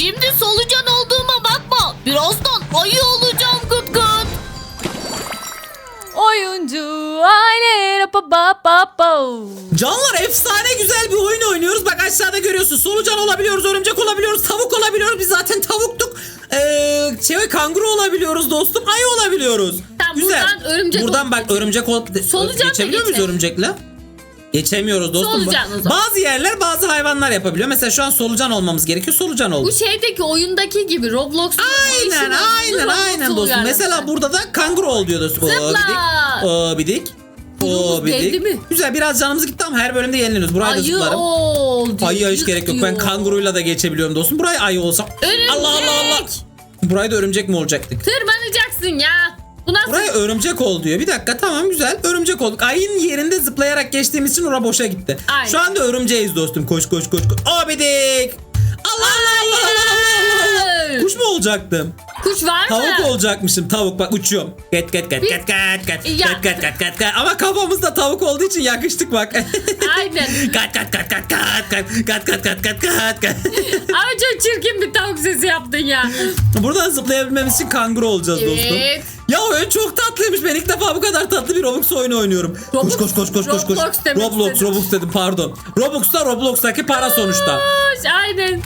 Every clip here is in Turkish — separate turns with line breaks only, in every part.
Şimdi solucan olduğuma bakma. Birazdan ayı olacağım gıt gıt.
Oyuncu aile pa pa pa pa.
Canlar efsane güzel bir oyun oynuyoruz. Bak aşağıda görüyorsun. Solucan olabiliyoruz, örümcek olabiliyoruz, tavuk olabiliyoruz. Biz zaten tavuktuk. Ee, şey kanguru olabiliyoruz dostum. Ayı olabiliyoruz.
Tamam, buradan örümcek
Buradan bak örümcek ol.
Solucan da
Geçebiliyor muyuz
geçer.
örümcekle? Geçemiyoruz dostum.
Solucan o zaman.
Bazı yerler bazı hayvanlar yapabiliyor. Mesela şu an solucan olmamız gerekiyor. Solucan
Bu
olduk.
şeydeki oyundaki gibi Roblox.
Aynen aynen aynen dostum. Mesela burada da kanguru ol diyor dostum.
Zıpla.
bidik. Oo, bidik. Oo,
geldi mi?
Güzel biraz canımız gitti ama her bölümde yenileniyoruz. Buraya da
Ayı
zıplarım.
ol diyor.
Ayıya hiç gerek yok. Ben kanguruyla da geçebiliyorum dostum. Buraya ayı olsam.
Örümcek.
Allah Allah Allah. Burayı da örümcek mi olacaktık?
Tırmanacaksın ya. Bu nasıl?
Buraya örümcek ol diyor. Bir dakika tamam güzel. Örümcek olduk. Ayın yerinde zıplayarak geçtiğimiz için ora boşa gitti.
Aynen.
Şu anda örümceğiz dostum. Koş koş koş. koş. Abidik. Allah Allah Allah Allah Allah. Kuş mu olacaktım?
Kuş var mı?
Tavuk olacakmışım. Tavuk bak uçuyorum. Kat kat kat kat kat
Ya.
kat kat kat kat kat. Ama kafamızda tavuk olduğu için yakıştık bak.
Aynen.
kat kat kat kat kat kat kat kat kat kat kat kat.
Ama çok çirkin bir tavuk sesi yaptın ya.
Buradan zıplayabilmemiz için kanguru olacağız dostum.
Evet.
Ya oyun çok tatlıymış. Ben ilk defa bu kadar tatlı bir Roblox oyunu oynuyorum.
Roblox-
koş koş koş koş koş.
Roblox demek
Roblox
istedim.
Roblox dedim pardon. Roblox da Roblox'taki para sonuçta.
Hoş, aynen.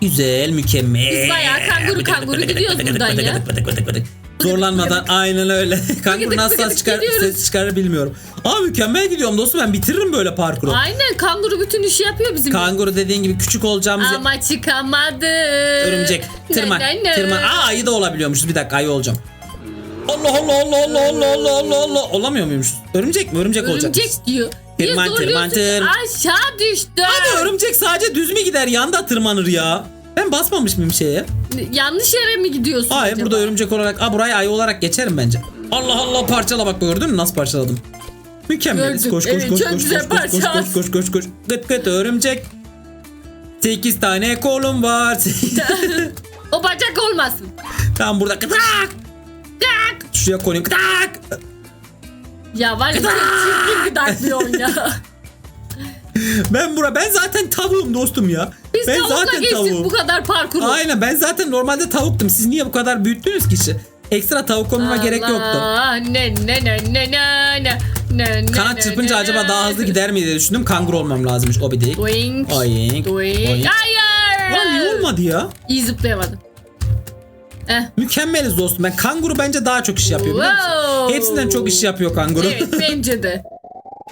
Güzel, mükemmel.
Biz bayağı kanguru kanguru gidiyoruz buradan ya.
Zorlanmadan aynen öyle. Kanguru
Bıdık
nasıl ses, çıkar, ses çıkarır bilmiyorum. Aa mükemmel gidiyorum dostum ben bitiririm böyle parkuru.
Aynen kanguru bütün işi yapıyor bizim.
Kanguru dediğin gibi küçük olacağımız
Ama çıkamadı.
örümcek. Tırman. Tırman. Aa ayı da olabiliyormuşuz. Bir dakika ayı olacağım. Allah Allah Allah Allah Allah Allah Allah Allah. Olamıyor muymuş? Örümcek mi? Örümcek, olacak.
Örümcek diyor. Niye
Tırman,
zorluyorsun?
tırman, tırman.
Aşağı düştü.
Abi örümcek sadece düz mü gider yanda tırmanır ya. Ben basmamış mıyım şeye?
Yanlış yere mi gidiyorsun
Hayır
acaba?
burada örümcek olarak. Aa buraya ayı olarak geçerim bence. Allah Allah parçala bak gördün mü nasıl parçaladım. Mükemmeliz.
Gördüm.
Koş koş
Evet,
koş
çok
koş
güzel
koş koş koş
parçaladın.
koş koş koş koş. Gıt gıt örümcek. 8 tane kolum var.
O bacak olmasın.
Tam burada gıdak. Şuraya koyayım gıdak.
Ya var ya çirkin gıdaklıyorsun ya.
Ben bura ben zaten tavuğum dostum ya.
Biz
ben
tavukla
zaten
geçtik
tavuğum.
bu kadar parkuru.
Aynen ben zaten normalde tavuktum. Siz niye bu kadar büyüttünüz ki işi? Ekstra tavuk koymama gerek yoktu.
Ne ne ne ne ne ne ne ne
Kanat çırpınca
ne,
acaba
ne.
daha hızlı gider mi diye düşündüm. Kanguru olmam lazımmış o bir değil.
Doink.
Doink.
Doink. Hayır.
Lan niye olmadı ya?
İyi zıplayamadım. Eh.
Mükemmeliz dostum. Ben kanguru bence daha çok iş yapıyor biliyor musun?
Wow.
Hepsinden çok iş yapıyor kanguru.
Evet bence de.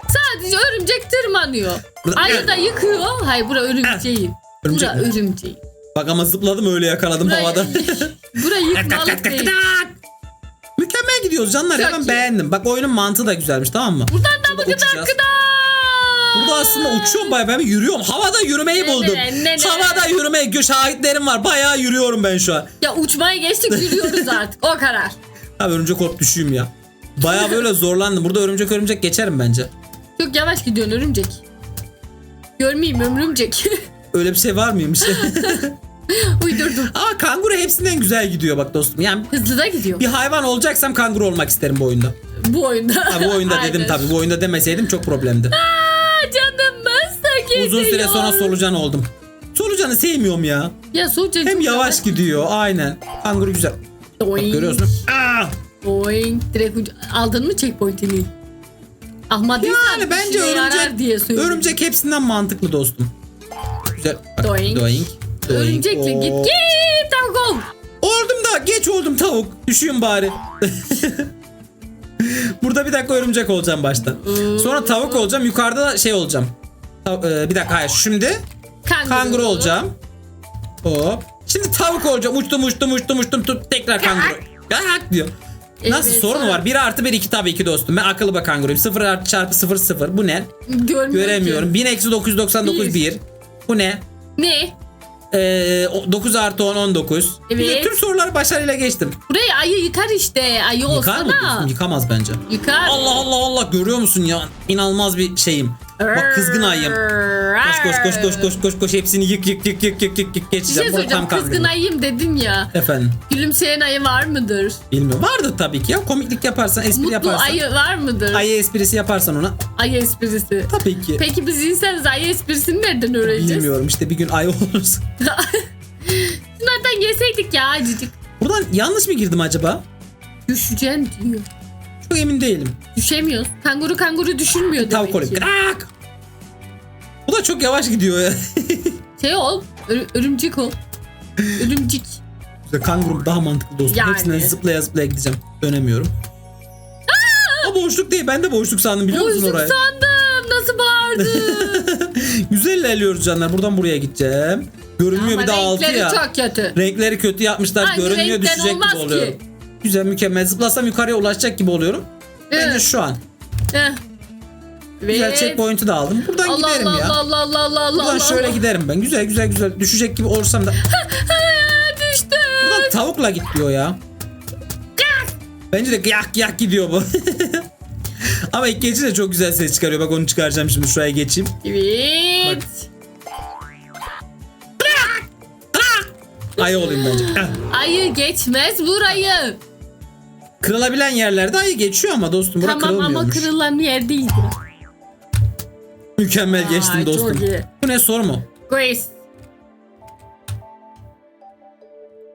Sadece örümcek tırmanıyor. Ayı da yıkıyor. Hayır bura örümceğin.
Örümcek
Bura
mi? Bak ama zıpladım öyle yakaladım
Bura,
havada.
bura yıkmalık değil.
Mükemmel gidiyoruz canlar
Çok
ben
iyi.
beğendim. Bak oyunun mantığı da güzelmiş tamam mı?
Buradan da bu kadar kadar.
Burada aslında uçuyorum bayağı ben yürüyorum. Havada yürümeyi buldum.
ne, ne?
Havada yürümeyi şahitlerim var. Bayağı yürüyorum ben şu an.
Ya uçmaya geçtik yürüyoruz artık. O kadar.
Abi örümcek olup düşeyim ya. Bayağı böyle zorlandım. Burada örümcek örümcek geçerim bence.
Çok yavaş gidiyorsun örümcek. Görmeyeyim örümcek.
Öyle bir şey var mıymış?
Uydurdum.
Ama kanguru hepsinden güzel gidiyor bak dostum. Yani
Hızlı da gidiyor.
bir hayvan olacaksam kanguru olmak isterim bu oyunda.
Bu oyunda.
Ha, bu oyunda dedim
Aynen.
tabii. Bu oyunda demeseydim çok problemdi.
Gidiyor?
Uzun süre sonra solucan oldum. Solucanı sevmiyorum ya.
Ya solucan
Hem
çok
yavaş gidiyor aynen. Kanguru güzel. Bak
Doink.
görüyorsun. Aa!
Doink. Direkt ucu- aldın mı checkpoint'ini? Almadıysan
Yani bence
işine yarar
örümcek,
diye söylüyorum.
örümcek hepsinden mantıklı dostum. Güzel. Bak,
Doink.
Doink. Doink.
Örümcekle git
Oo.
git tavuk ol.
Oldum da geç oldum tavuk. Düşüyorum bari. Burada bir dakika örümcek olacağım başta. Sonra tavuk olacağım. Yukarıda da şey olacağım. E, bir dakika hayır. Şimdi
Kanguru,
kanguru olacağım. Hop. Şimdi tavuk olacağım. Uçtum uçtum uçtum uçtum. Tut, tekrar kanguru. Gak diyor. Nasıl
Evet,
soru mu
sonra-
var? 1 artı 1 2 tabii ki dostum. Ben akıllı bak kanguruyum. 0 artı çarpı 0 0. Bu ne?
Görmüyorum
Göremiyorum.
ki.
1000 eksi 999 1. Bu ne?
Ne?
Ee, o- 9 artı 10 19.
Evet.
Tüm soruları başarıyla geçtim.
Burayı ayı yıkar işte. Ayı
Yıkar mı?
olsana.
diyorsun? Yıkamaz bence.
Yıkar.
Allah Allah Allah görüyor musun ya? İnanılmaz bir şeyim. Bak kızgın ayım. Koş koş koş koş koş koş koş hepsini yık yık yık yık yık yık yık
Bir
geçeceğim.
şey
Burada
söyleyeceğim.
tam
Kızgın ayıyım dedin ya.
Efendim
Gülümseyen ayı var mıdır?
bilmiyorum. Vardı tabii ki ya. Komiklik yaparsan, espri
Mutlu
yaparsan.
ayı var mıdır?
Ayı esprisi yaparsan ona.
Ayı esprisi.
Tabii ki.
Peki biz insanız ayı esprisini nereden öğreneceğiz?
Bilmiyorum işte bir gün ayı oluruz.
aşağıdan yeseydik ya acıcık.
Buradan yanlış mı girdim acaba?
Düşeceğim diyor.
Çok emin değilim.
Düşemiyoruz. Kanguru kanguru düşürmüyor
Tavuk
demek
olayım.
ki.
Krak! Bu da çok yavaş gidiyor ya.
Şey ol. ör- örümcek ol. Örümcek.
Kanguru daha mantıklı dostum.
Yani.
Hepsinden zıplaya zıplaya gideceğim. Dönemiyorum. Aa, boşluk değil. Ben de boşluk sandım biliyor musun
Boşluk
orayı?
sandım. Nasıl bağırdı?
Güzel ilerliyoruz canlar. Buradan buraya gideceğim. Görünmüyor
Ama
bir de altı
renkleri
ya.
çok kötü.
Renkleri kötü yapmışlar.
Aynı
Görünmüyor
renkten
düşecek
olmaz
gibi
ki.
oluyorum. Güzel mükemmel. Zıplasam yukarıya ulaşacak gibi oluyorum.
Evet.
şu an.
Heh.
Güzel
Ve-
checkpoint'i de aldım. Buradan
Allah
giderim
Allah
ya.
Allah Allah Allah Allah Allah
Buradan
Allah.
şöyle giderim ben. Güzel güzel güzel. Düşecek gibi olursam da.
Düştüm.
Buradan tavukla git diyor ya. Bence de yak yak gidiyor bu. Ama ilk geçi de çok güzel ses çıkarıyor. Bak onu çıkaracağım şimdi şuraya geçeyim.
Evet.
Ayı olayım bence.
Ayı geçmez burayı.
Kırılabilen yerlerde ayı geçiyor ama dostum. Bura
tamam ama
kırılmıyormuş.
kırılan yer değil.
Mükemmel geçtim
Ay,
dostum.
çok iyi.
Bu ne soru mu?
Grace.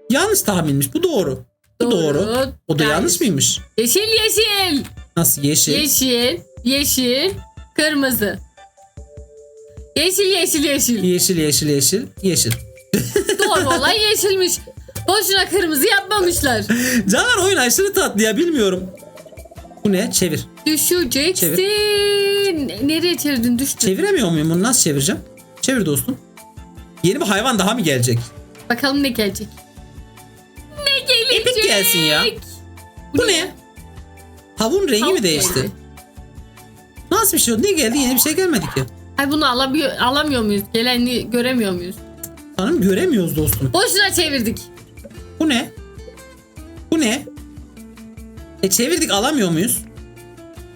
Yanlış tahminmiş. Bu doğru. Bu doğru.
Doğru.
O da
Yanlış.
yanlış mıymış?
Yeşil yeşil.
Nasıl yeşil?
Yeşil. Yeşil. Kırmızı. Yeşil yeşil yeşil.
Yeşil yeşil yeşil yeşil.
Doğru olan yeşilmiş. Boşuna kırmızı yapmamışlar.
Caner oyun aşırı tatlı ya bilmiyorum. Bu ne? Çevir.
Düşeceksin. Nereye çevirdin düştün.
Çeviremiyor muyum bunu? Nasıl çevireceğim? Çevir dostum. Yeni bir hayvan daha mı gelecek?
Bakalım ne gelecek. Ne gelecek?
Epik gelsin ya. Bu ne? Tavuğun rengi
Tavuk
mi değişti?
geldi.
Nasıl bir şey oldu? Ne geldi? Yeni bir şey gelmedi ki.
Ay bunu alamıyor, alamıyor muyuz? Geleni göremiyor muyuz?
Sanırım göremiyoruz dostum.
Boşuna çevirdik.
Bu ne? Bu ne? E çevirdik alamıyor muyuz?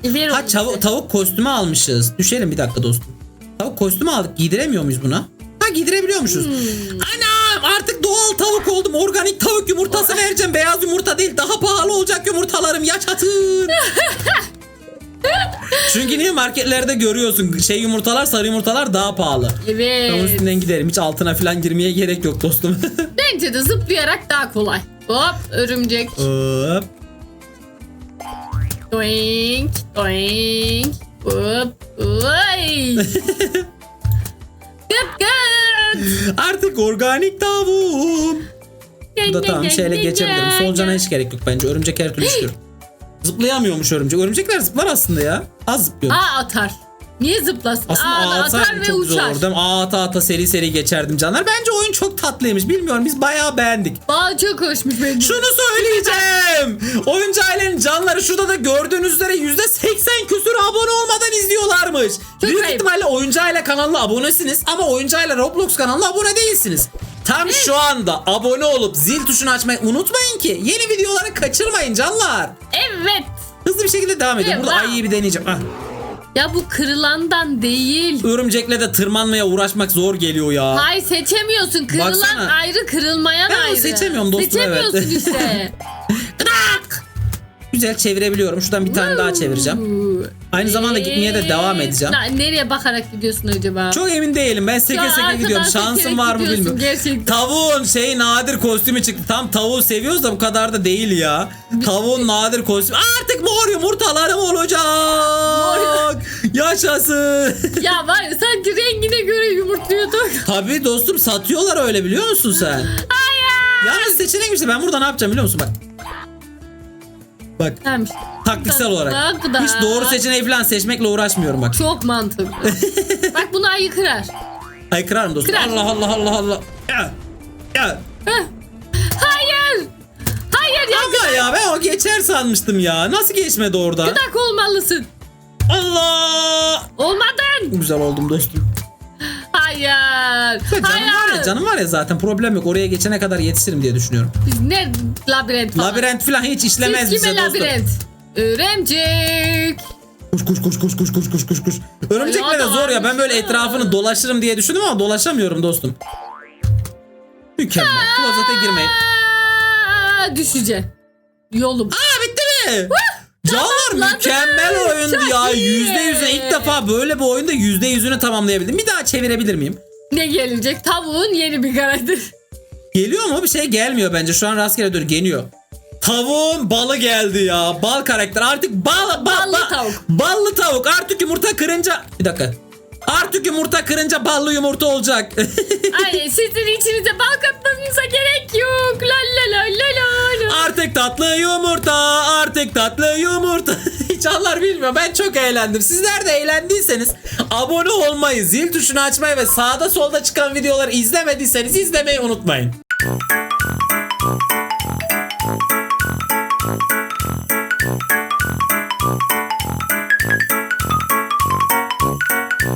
Ver
Ha tav- tavuk kostümü almışız. Düşelim bir dakika dostum. Tavuk kostümü aldık. Giydiremiyor muyuz buna? Ha giydirebiliyormuşuz.
Hmm.
Anam artık doğal tavuk oldum. Organik tavuk yumurtası vereceğim. Beyaz yumurta değil. Daha pahalı olacak yumurtalarım. Yaşatın. Çünkü niye marketlerde görüyorsun şey yumurtalar sarı yumurtalar daha pahalı. Ben onun
Evet.
üstünden giderim. Hiç altına falan girmeye gerek yok dostum.
Bence de zıplayarak daha kolay. Hop örümcek.
Hop.
Doink. Doink. Hop. Oy. Gıt gıt.
Artık organik tavuğum. Bu da tamam şeyle geçebilirim. Solucana hiç gerek yok bence. Örümcek her türlü istiyorum. Zıplayamıyormuş örümcek. Örümcekler zıplar aslında ya. Az zıplıyor.
Aa atar. Niye zıplasın?
Aslında
Aa, atar
atsaydım
ve
çok güzel
uçar.
olurdu. Hem Ağ ata ata seri seri geçerdim canlar. Bence oyun çok tatlıymış. Bilmiyorum biz bayağı beğendik.
Aa çok hoşmuş bence.
Şunu söyleyeceğim. Oyuncu ailenin canları şurada da gördüğünüz üzere %80 küsür abone olmadan izliyorlarmış.
Çok
Büyük
ayıp.
ihtimalle oyuncu aile kanalına abonesiniz ama oyuncu aile Roblox kanalına abone değilsiniz. Tam şu anda abone olup zil tuşunu açmayı unutmayın ki yeni videoları kaçırmayın canlar.
Evet.
Hızlı bir şekilde devam edelim. Burada
Evet.
ayıyı bir deneyeceğim. Ah,
Ya bu kırılandan değil.
örümcekle de tırmanmaya uğraşmak zor geliyor ya.
Hay seçemiyorsun. Kırılan
Baksana.
ayrı, kırılmayan
Ben
ayrı.
seçemiyorum dostum,
Seçemiyorsun
evet.
işte.
Güzel çevirebiliyorum. Şuradan bir tane daha çevireceğim. Aynı zamanda gitmeye de devam edeceğim.
Na- nereye bakarak gidiyorsun acaba?
Çok emin değilim. Ben
Ya
seke seke
arkadan
gidiyorum.
sekerek
Şansım var mı
gidiyorsun
bilmiyorum.
Gerçekten.
Tavuğun şey nadir kostümü çıktı. Tam tavuğu seviyoruz da bu kadar da değil ya. Tavuğun nadir kostümü. Artık mor yumurtalarım olacak. Yaşasın.
ya var ya sanki rengine göre yumurtluyorduk.
Tabii dostum satıyorlar öyle biliyor musun sen?
Hayır.
Yalnız seçenek işte ben burada ne yapacağım biliyor musun bak. Bak
Tamam
taktiksel olarak.
Bak da.
Hiç doğru seçeneği falan seçmekle uğraşmıyorum bak.
Çok mantıklı. Bak bunu ayı kırar.
Ay kırarım dostum.
Kırar.
Allah Allah Allah Allah. Ya. Ya.
Hayır. Hayır ya.
Ama ya ben o geçer sanmıştım ya. Nasıl geçmedi orada?
Gıdak olmalısın.
Allah!
Olmadın.
Güzel oldum dostum.
Hayır.
Ya canım
Hayır.
var ya canım var ya zaten problem yok. Oraya geçene kadar yetişirim diye düşünüyorum.
Biz ne labirent falan.
Labirent falan hiç işlemez
Siz kime
bize dostum.
labirent? Örümcek.
Kuş kuş kuş kuş kuş kuş kuş kuş kuş. Örümcekle
Ay,
de
o da
zor ya. Ben
varmış
böyle
ya.
etrafını dolaşırım diye düşündüm ama dolaşamıyorum dostum. Mükemmel. Klozete girmeyin.
Aa, düşeceksin. Yolum.
Aa bitti mi? Canlar mükemmel oyundu
Çok
ya.
iyi.
Yüzde yüzüne ilk defa böyle bir oyunda yüzde yüzünü tamamlayabildim. Bir daha çevirebilir miyim?
Ne gelecek? Tavuğun yeni bir karakteri.
Geliyor mu? Bir şey gelmiyor bence. Şu an rastgele dur geliyor. Tavuğun balı geldi ya. Bal karakter. Artık bal, bal
Ballı
bal-
tavuk.
Ballı tavuk. Artık yumurta kırınca bir dakika. Artık yumurta kırınca ballı yumurta olacak.
Aynen sizin içinize bal katmanıza gerek yok. La la la la la la.
artık tatlı yumurta. Artık tatlı yumurta. Hiç anlar bilmiyor. Ben çok eğlendim. Sizler de eğlendiyseniz abone olmayı, zil tuşunu açmayı ve sağda solda çıkan videoları izlemediyseniz izlemeyi unutmayın.